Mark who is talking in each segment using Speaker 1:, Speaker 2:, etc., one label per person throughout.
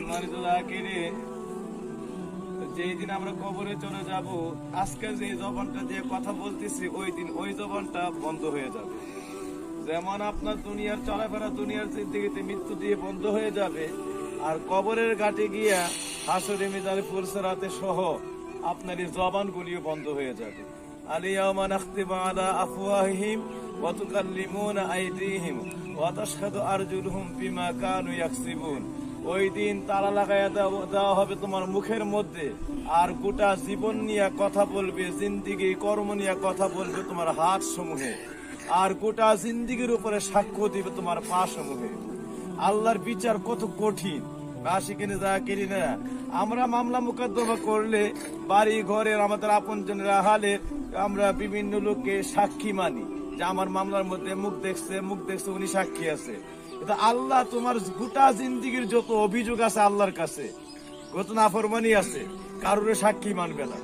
Speaker 1: সম্মানিত যেই দিন আমরা কবরে চলে যাব, আজকে যে জবানটা দিয়ে কথা বলতেছি, ওই দিন ওই জবানটা বন্ধ হয়ে যাবে। যেমন আপনার দুনিয়ার চলাফেরা, দুনিয়ার জিন্দিগিতে মৃত্যু দিয়ে বন্ধ হয়ে যাবে, আর কবরের ঘাটে গিয়া হাসরে মিজারে ফুলসরাতে সহ আপনার এই জবানগুলিও বন্ধ হয়ে যাবে। আলিয়ামা নাখতিমু আলা আফওয়াহিহিম ওয়া তুকাল্লিমুনা আইদিহিম ওয়া তাশহাদু আরজুলুহুম বিমা কানু ইয়াকসিবুন। ওই দিন তালা লাগাইয়া দেওয়া হবে তোমার মুখের মধ্যে। আর গোটা জীবন নিয়ে কথা বলবে, জিন্দিগি, কর্ম নিয়ে কথা বলবে তোমার হাত সমূহে। আর গোটা জিন্দিগির উপরে সাক্ষ্য দিবে তোমার পা সমূহে। আল্লাহর বিচার কত কঠিন। আশিকিনে যা করি না আমরা মামলা মোকদ্দমা করলে, বাড়ি, ঘরের আমাদের আপনজনের হালে আমরা বিভিন্ন লোককে সাক্ষী মানি। যে আমার মামলার মধ্যে মুখ দেখছে মুখ দেখছে, উনি সাক্ষী আছে। আল্লাহ তোমার গোটা জিন্দিগির যত অভিযোগ আছে আল্লাহর কাছে কত নাফরমানি আছে, কারোর সাক্ষী মানবে না।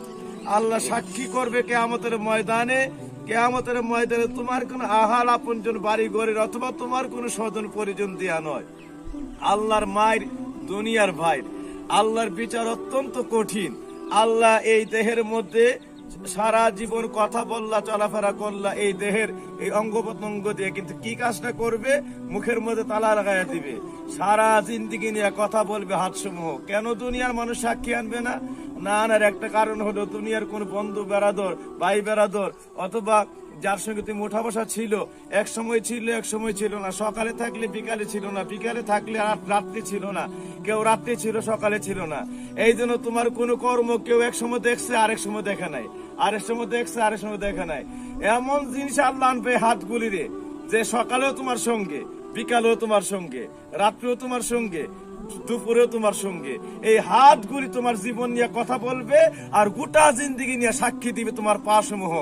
Speaker 1: আল্লাহ সাক্ষী করবে কেয়ামতের ময়দানে কেয়ামতের ময়দানে তোমার কোন আহাল আপনজন বাড়ি ঘরের অথবা তোমার কোন স্বজন পরিজন দেয়া নয়। আল্লাহর মায়ের, দুনিয়ার ভাই। আল্লাহর বিচার অত্যন্ত কঠিন। আল্লাহ এই দেহের মধ্যে সারা জীবন কথা বললা, চলাফেরা করলা, এই দেহের এই অঙ্গ প্রত্যঙ্গ দিয়ে কিন্তু কি কাজটা করবে? মুখের মধ্যে তালা লাগাইয়া দিবে। সারা জিন্দিগি নিয়ে কথা বলবে হাতসমূহ। কেন দুনিয়ার মানুষ সাক্ষী আনবে না? না না একটা কারণ হলো দুনিয়ার কোন বন্ধু, বেড়াদর ভাই বেড়াদর অথবা যার সঙ্গে তুমি উঠা বসা ছিল, এক সময় ছিল, এক সময় ছিল না। সকালে থাকলে বিকালে ছিল না, বিকালে থাকলে রাত্রি ছিল না। কেউ রাত্রি ছিল, সকালে ছিল না। এই জন্য তোমার কোনো কর্ম কেউ এক সময় দেখছে, আরেক সময় দেখা নাই। আরেক সময় দেখছে, আরেক সময় দেখা নাই। এমন জিনিস আল্লাহ আনবে হাতগুলি রে, যে সকালেও তোমার সঙ্গে, বিকালেও তোমার সঙ্গে, রাত্রেও তোমার সঙ্গে দুপুরেও তোমার সঙ্গে। এই হাতগুলি তোমার জীবন নিয়ে কথা বলবে আর গোটা জিন্দিগি নিয়ে সাক্ষী দিবে তোমার পা সমূহ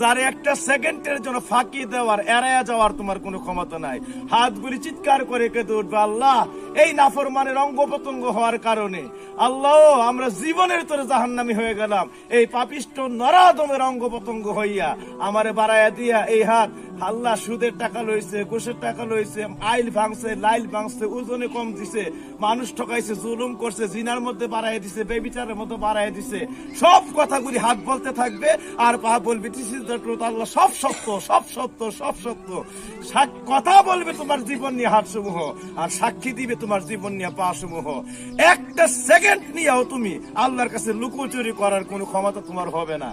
Speaker 1: যার একটা সেকেন্ডের জন্য ফাঁকি দেওয়ার, এড়াইয়া যাওয়ার তোমার কোনো ক্ষমতা নাই। হাতগুলি চিৎকার করে কেঁদে উঠবে, আল্লাহ, এই নাফরমানের অঙ্গ প্রত্যঙ্গ হওয়ার কারণে। আল্লাহ, আমরা জীবনের তোরে জাহান্নামি হয়ে গেলাম। এই পাপিষ্ট নরাদমের অঙ্গ প্রত্যঙ্গ হইয়া আমারে বাড়াইয়া দিয়া, এই হাত আল্লাহ সুদের টাকা লইছে, ঘুষের টাকা লইছে, আইল ভাঙছে, লাইল ভাঙছে, ওজনে কম দিছে, মানুষ ঠকাইছে, জুলুম করছে, জিনার মধ্যে বাড়াই দিছে, বেবিচারের মধ্যে বাড়াই দিছে। সব কথাগুলি হাত বলতে থাকবে, আর পা বলবে. আল্লাহ সব সত্য সব সত্য সব সত্য। কথা বলবে তোমার জীবন নিয়ে হাত সমূহ আর সাক্ষী দিবে তোমার জীবন নিয়ে পা সমূহ একটা সেকেন্ড নিয়েও তুমি আল্লাহর কাছে লুকোচুরি করার কোনো ক্ষমতা তোমার হবে না।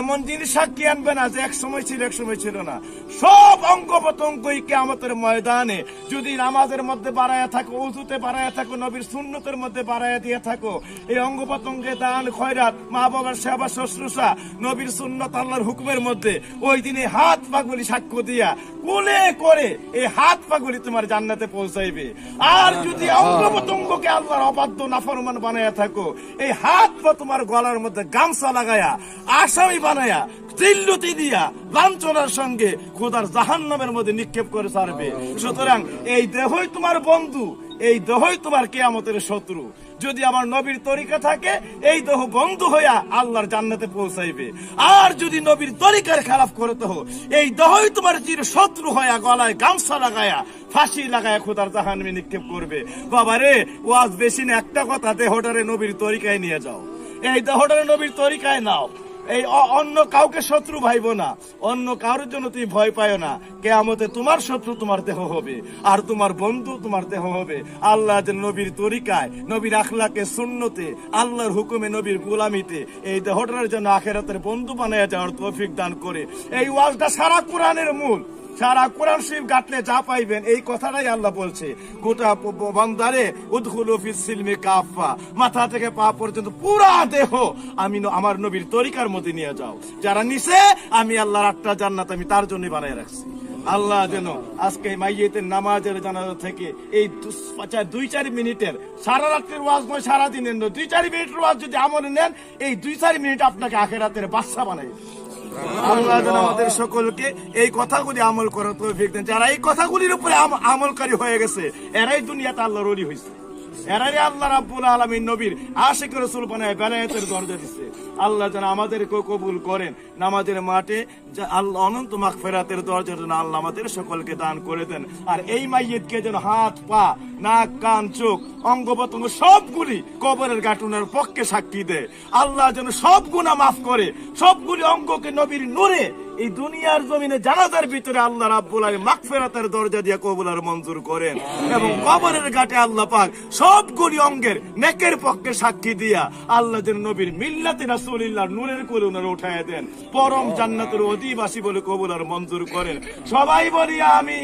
Speaker 1: এমন জিনিস সাক্ষী আনবে না যে এক সময় ছিল, এক সময় ছিল না। সব অঙ্গ প্রত্যঙ্গই কেমতের ময়দানে। যদি নামাজের মধ্যে বাড়ায়া থাকো উজুতে বাড়ায়া থাকো নবীর শূন্যতের মধ্যে বাড়ায়া দিয়ে থাকো এই অঙ্গ প্রত্যঙ্গে দান খয়রাত মা বাবার সেবা শুশ্রূষা নবীর সুন্নত আল্লাহর হুকুমের মধ্যে ওই দিনে হাত পাগুলি সাক্ষ্য দিয়া কোলে করে এই হাত পাগুলি তোমার জান্নাতে পৌঁছাইবে। আর যদি অঙ্গ প্রত্যঙ্গকে আল্লাহর অবাধ্য নাফরমান বানায়া থাকো। এই হাত বা তোমার গলার মধ্যে গামছা লাগাইয়া, আসামি বানাইয়া তিল্লুতি দিয়া, লাঞ্ছনার সঙ্গে খোদার জাহান নামের মধ্যে নিক্ষেপ করে ছাড়বে। সুতরাং এই দেহই তোমার বন্ধু, এই দেহই তোমার কেয়ামতের শত্রু। যদি আমার নবীর তরিকা থাকে, এই দেহ বন্ধ হইয়া আল্লাহর জান্নাতে পৌঁছাইবে। আর যদি নবীর তরিকার খারাপ করে হো এই দেহই তোমার চির শত্রু হইয়া গলায় গামছা লাগায়া, ফাঁসি লাগায়া খোদার জাহানমে নিক্ষেপ করবে। বাবা রে ওয়াজ বেশি একটা কথা দেহটারে নবীর তরিকায় নিয়ে যাও। এই দেহটারে নবীর তরিকায় নাও। এই অন্য কাউকে শত্রু ভাইব না। অন্য কারোর জন্য তুমি ভয় পায় না। কেয়ামতে তোমার শত্রু তোমার দেহ হবে। আর তোমার বন্ধু তোমার দেহ হবে। আল্লাহ যে নবীর তরিকায়, নবীর আখলাকে শূন্যতে আল্লাহর হুকুমে নবীর গোলামিতে এই দেহটার জন্য আখেরাতের বন্ধু বানায় যাওয়ার তৌফিক দান করে। এই ওয়াজটা সারা কোরআনের মূল। সারা কোরআন শরীফ গাটলে যা পাইবেন, এই কথাটাই আল্লাহ বলছে। গোটা বান্দারে উদ্খুলু ফিস কাফা মাথা থেকে পা পর্যন্ত পুরা দেহ আমি আমার নবীর তরিকার মধ্যে নিয়ে যাও। যারা নিছে, আমি আল্লাহর আটটা জান্নাত আমি তার জন্য বানায় রাখছি। আল্লাহ যেন আজকে মাইয়েতের নামাজের জানাজা থেকে এই দুই চার মিনিটের সারা রাত্রের ওয়াজ নয়, সারা দিনের নয়, দুই চার মিনিটের ওয়াজ যদি আমলে নেন, এই দুই চার মিনিট আপনাকে আখেরাতের বাচ্চা বানাই আল্লাহ যেন আমাদের সকলকে এই কথাগুলি আমল করার তৌফিক দেন। যারা এই কথাগুলির উপরে আম- আমলকারী হয়ে গেছে, এরাই দুনিয়াতে আল্লাহর অলি হয়েছে এরারে আল্লাহ রাব্বুল নবীর। বানায় বেলায়েতের দরজা আল্লাহ যেন আমাদেরকে কবুল করেন। নামাজের মাঠে আল্লাহ অনন্ত মাগফিরাতের দরজা যেন আল্লাহ আমাদের সকলকে দান করে দেন। আর এই মাইয়িতকে যেন হাত, পা, নাক, কান, চোখ, অঙ্গ সবগুলি কবরের গাটুনার পক্ষে সাক্ষী দেয়। আল্লাহ যেন সব গুণা মাফ করে। সবগুলি অঙ্গকে নবীর নূরে এই দুনিয়ার জমিনে জানাজার ভিতরে আল্লাহ রাব্বুল আলামিন মাগফিরাতের দরজা দিয়ে কবুল আর মঞ্জুর করেন এবং কবরের ঘাটে আল্লাহ পাক সবগুলি অঙ্গের নেকের পক্ষে সাক্ষী দিয়া আল্লাহ যেন নবীর মিল্লাতে রাসূলিল্লাহ নূরের করে ওনারা উঠায় দেন। পরম জান্নাতের অধিবাসী বলে কবুল আর মঞ্জুর করেন। সবাই বলি আমি